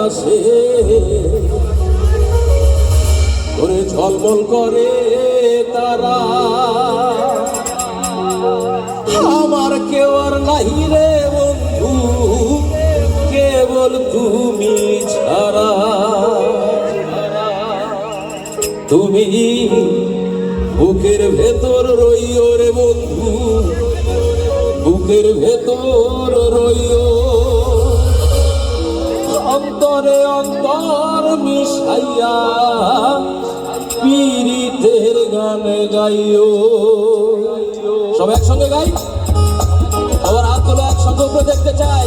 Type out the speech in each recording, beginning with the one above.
পাশে ওরে ঝলমল করে তারা। আমার কেউ আর নাই রে বন্ধু, কেবল তুমি ছাড়া। তুমি বুকের ভেতর রইও রে বন্ধু, বুকের ভেতর রইও। অন্তরে অন্তর মিশাইয়া পীড়িতের গান গাইও। সব একসঙ্গে গাই? আবার হাত তুলে একসঙ্গে উপরে দেখতে চাই?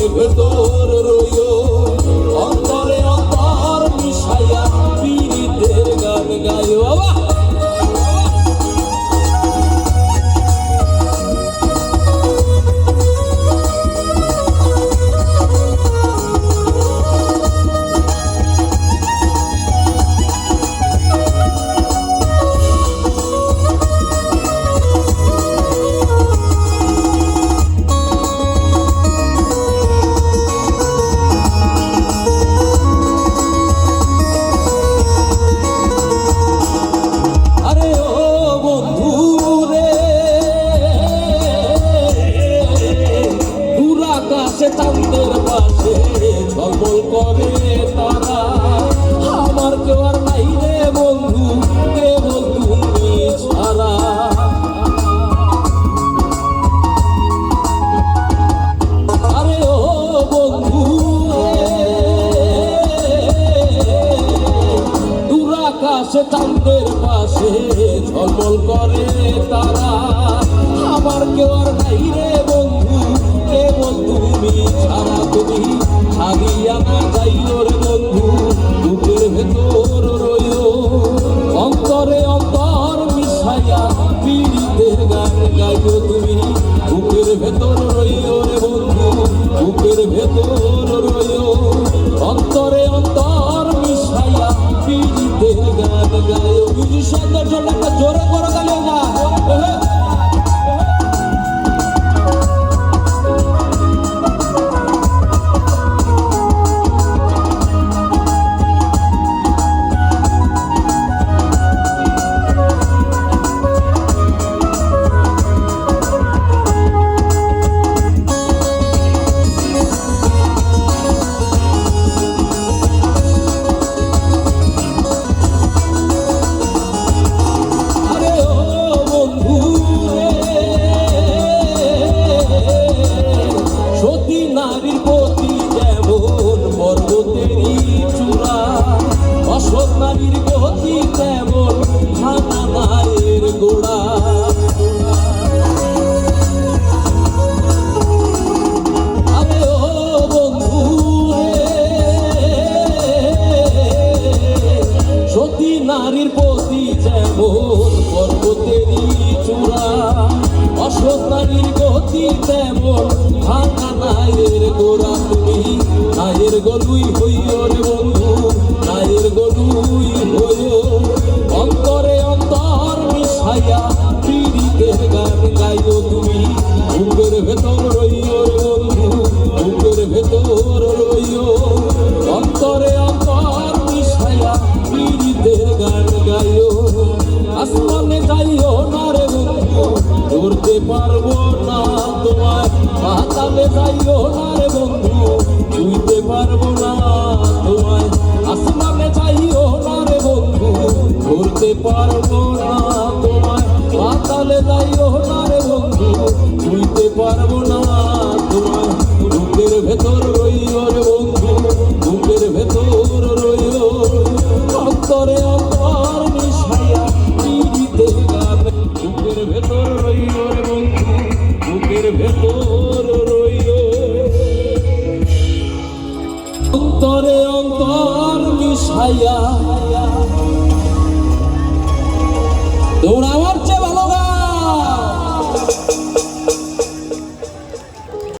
বুকের চাঁদের পাশে ঝলমল করে তারা। আমার কেউ আর নাই বন্ধু, কেবল তুমি ছাড়া। আরে করে তারা। আমার কেউ আর নাই রে বন্ধু তুমি ছাড়া তুমি ছাড়িয়া না যাইও রে বন্ধু, বুকের ভেতর রইও অন্তরে অন্তর মিশাইয়া পীড়িতের গান গাইও তুমি। বুকের ভেতর রইও রে বন্ধু, বুকের ভেতর রইও অন্তরে অন্তর মিশাইয়া পীড়িতের গান গাইও। বুঝি একটা জোরে করো গালিও নায়ের গলুই হইও রে বন্ধু নায়ের অন্তরে অন্তর মিশাইয়া পীড়িতের গান গাইও তুমি, বুকের ভেতর রইও রে বন্ধু ভেতর রইও। অন্তরে অন্তর মিশাইয়া পীড়িতের গান গাইও। আসমানে যাইও না রে বন্ধু, ধরতে পারব না তোমায় পাতালে যাইও না রে বন্ধু। পারব না তোমায়। আসমানে যাইও না রে বন্ধু ধরতে পারব না তোমায়। পাতালে যাই যাইও না রে বন্ধু বুঝতে পারব না অন্তরে অন্তর মিশাইয়া